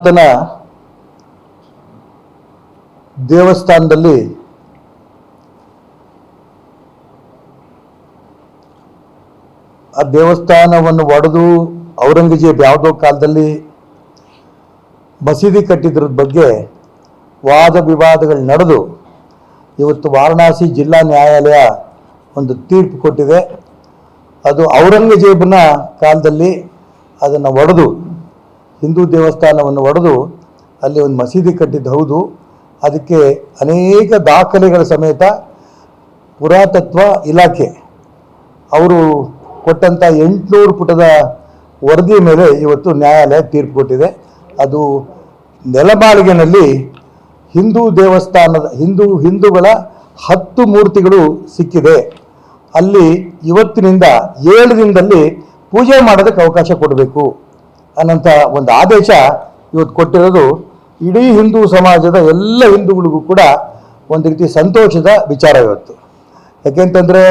ಆತನ ದೇವಸ್ಥಾನದಲ್ಲಿ ಆ ದೇವಸ್ಥಾನವನ್ನು ಒಡೆದು ಔರಂಗಜೇಬ್ ಯಾವುದೋ ಕಾಲದಲ್ಲಿ ಮಸೀದಿ ಕಟ್ಟಿದ್ರ ಬಗ್ಗೆ ವಾದ ವಿವಾದಗಳು ನಡೆದು ಇವತ್ತು ವಾರಣಾಸಿ ಜಿಲ್ಲಾ ನ್ಯಾಯಾಲಯ ಒಂದು ತೀರ್ಪು ಕೊಟ್ಟಿದೆ. ಅದು ಔರಂಗಜೇಬನ ಕಾಲದಲ್ಲಿ ಅದನ್ನು ಒಡೆದು ಹಿಂದೂ ದೇವಸ್ಥಾನವನ್ನು ಒಡೆದು ಅಲ್ಲಿ ಒಂದು ಮಸೀದಿ ಕಟ್ಟಿದ್ದು ಹೌದು. ಅದಕ್ಕೆ ಅನೇಕ ದಾಖಲೆಗಳ ಸಮೇತ ಪುರಾತತ್ವ ಇಲಾಖೆ ಅವರು ಕೊಟ್ಟಂಥ ಎಂಟುನೂರು ಪುಟದ ವರದಿ ಮೇಲೆ ಇವತ್ತು ನ್ಯಾಯಾಲಯ ತೀರ್ಪು ಕೊಟ್ಟಿದೆ. ಅದು ನೆಲಮಾಳಿಗೆನಲ್ಲಿ ಹಿಂದೂ ದೇವಸ್ಥಾನದ ಹಿಂದೂ ಹಿಂದೂಗಳ ಹತ್ತು ಮೂರ್ತಿಗಳು ಸಿಕ್ಕಿದೆ. ಅಲ್ಲಿ ಇವತ್ತಿನಿಂದ ಏಳು ದಿನದಲ್ಲಿ ಪೂಜೆ ಮಾಡೋದಕ್ಕೆ ಅವಕಾಶ ಕೊಡಬೇಕು. ಅನ್ನೋಂಥ ಒಂದು ಆದೇಶ ಇವತ್ತು ಕೊಟ್ಟಿರೋದು ಇಡೀ ಹಿಂದೂ ಸಮಾಜದ ಎಲ್ಲ ಹಿಂದೂಗಳಿಗೂ ಕೂಡ ಒಂದು ರೀತಿ ಸಂತೋಷದ ವಿಚಾರ ಇವತ್ತು. ಯಾಕೆಂತಂದರೆ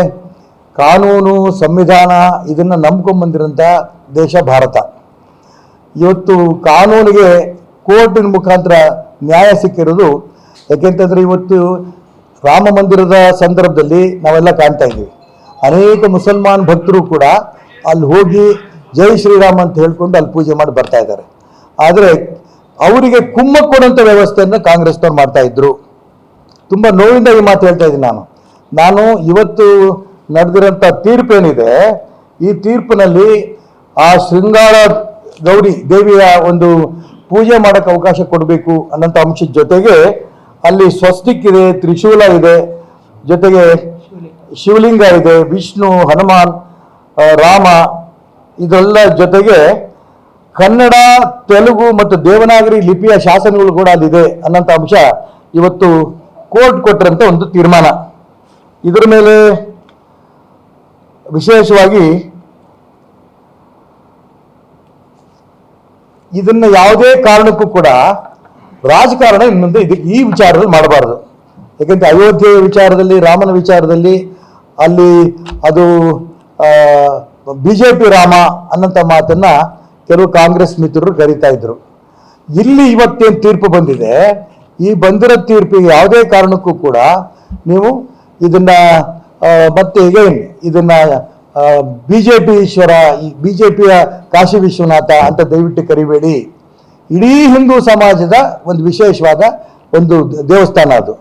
ಕಾನೂನು, ಸಂವಿಧಾನ ಇದನ್ನು ನಂಬ್ಕೊಂಬಂದಿರೋಂಥ ದೇಶ ಭಾರತ. ಇವತ್ತು ಕಾನೂನಿಗೆ ಕೋರ್ಟಿನ ಮುಖಾಂತರ ನ್ಯಾಯ ಸಿಕ್ಕಿರೋದು ಯಾಕೆಂತಂದರೆ ಇವತ್ತು ರಾಮ ಮಂದಿರದ ಸಂದರ್ಭದಲ್ಲಿ ನಾವೆಲ್ಲ ಕಾಣ್ತಾ ಇದ್ದೀವಿ. ಅನೇಕ ಮುಸಲ್ಮಾನ್ ಭಕ್ತರು ಕೂಡ ಅಲ್ಲಿ ಹೋಗಿ ಜೈ ಶ್ರೀರಾಮ್ ಅಂತ ಹೇಳ್ಕೊಂಡು ಅಲ್ಲಿ ಪೂಜೆ ಮಾಡಿ ಬರ್ತಾ ಇದ್ದಾರೆ. ಆದರೆ ಅವರಿಗೆ ಕುಮ್ಮ ಕೊಡುವಂಥ ವ್ಯವಸ್ಥೆಯನ್ನು ಕಾಂಗ್ರೆಸ್ನವ್ರು ಮಾಡ್ತಾ ಇದ್ರು. ತುಂಬ ನೋವಿಂದ ಈ ಮಾತು ಹೇಳ್ತಾ ಇದ್ದೀನಿ ನಾನು. ನಾನು ಇವತ್ತು ನಡೆದಿರೋಂಥ ತೀರ್ಪೇನಿದೆ ಈ ತೀರ್ಪಿನಲ್ಲಿ ಆ ಶೃಂಗಾರ ಗೌರಿ ದೇವಿಯ ಒಂದು ಪೂಜೆ ಮಾಡೋಕ್ಕೆ ಅವಕಾಶ ಕೊಡಬೇಕು ಅನ್ನೋಂಥ ಅಂಶದ ಜೊತೆಗೆ ಅಲ್ಲಿ ಸ್ವಸ್ತಿಕ್ ಇದೆ, ತ್ರಿಶೂಲ ಇದೆ, ಜೊತೆಗೆ ಶಿವಲಿಂಗ ಇದೆ, ವಿಷ್ಣು, ಹನುಮಾನ್ ರಾಮ ಇದೆಲ್ಲ ಜೊತೆಗೆ ಕನ್ನಡ, ತೆಲುಗು ಮತ್ತು ದೇವನಾಗರಿ ಲಿಪಿಯ ಶಾಸನಗಳು ಕೂಡ ಅಲ್ಲಿದೆ ಅನ್ನೋಂಥ ಅಂಶ ಇವತ್ತು ಕೋರ್ಟ್ ಕೊಟ್ಟರಂತ ಒಂದು ತೀರ್ಮಾನ. ಇದರ ಮೇಲೆ ವಿಶೇಷವಾಗಿ ಇದನ್ನ ಯಾವುದೇ ಕಾರಣಕ್ಕೂ ಕೂಡ ರಾಜಕಾರಣ ಇನ್ನೊಂದು ಇದು ಈ ವಿಚಾರದಲ್ಲಿ ಮಾಡಬಾರದು. ಯಾಕೆಂದ್ರೆ ಅಯೋಧ್ಯೆ ವಿಚಾರದಲ್ಲಿ, ರಾಮನ ವಿಚಾರದಲ್ಲಿ ಅಲ್ಲಿ ಅದು ಬಿ ಜೆ ಪಿ ರಾಮ ಅನ್ನೋಂಥ ಮಾತನ್ನ ಕೆಲವು ಕಾಂಗ್ರೆಸ್ ಮಿತ್ರರು ಕರೀತಾ ಇದ್ರು. ಇಲ್ಲಿ ಇವತ್ತೇನು ತೀರ್ಪು ಬಂದಿದೆ? ಈ ಬಂದಿರೋ ತೀರ್ಪಿಗೆ ಯಾವುದೇ ಕಾರಣಕ್ಕೂ ಕೂಡ ನೀವು ಇದನ್ನ ಮತ್ತೆ ಅಗೈನ್ ಇದನ್ನ B J P Eshwara B J ಪಿಯ ಕಾಶಿ ವಿಶ್ವನಾಥ ಅಂತ ದಯವಿಟ್ಟು ಕರಿಬೇಡಿ. ಇಡೀ ಹಿಂದೂ ಸಮಾಜದ ಒಂದು ವಿಶೇಷವಾದ ಒಂದು ದೇವಸ್ಥಾನ ಅದು.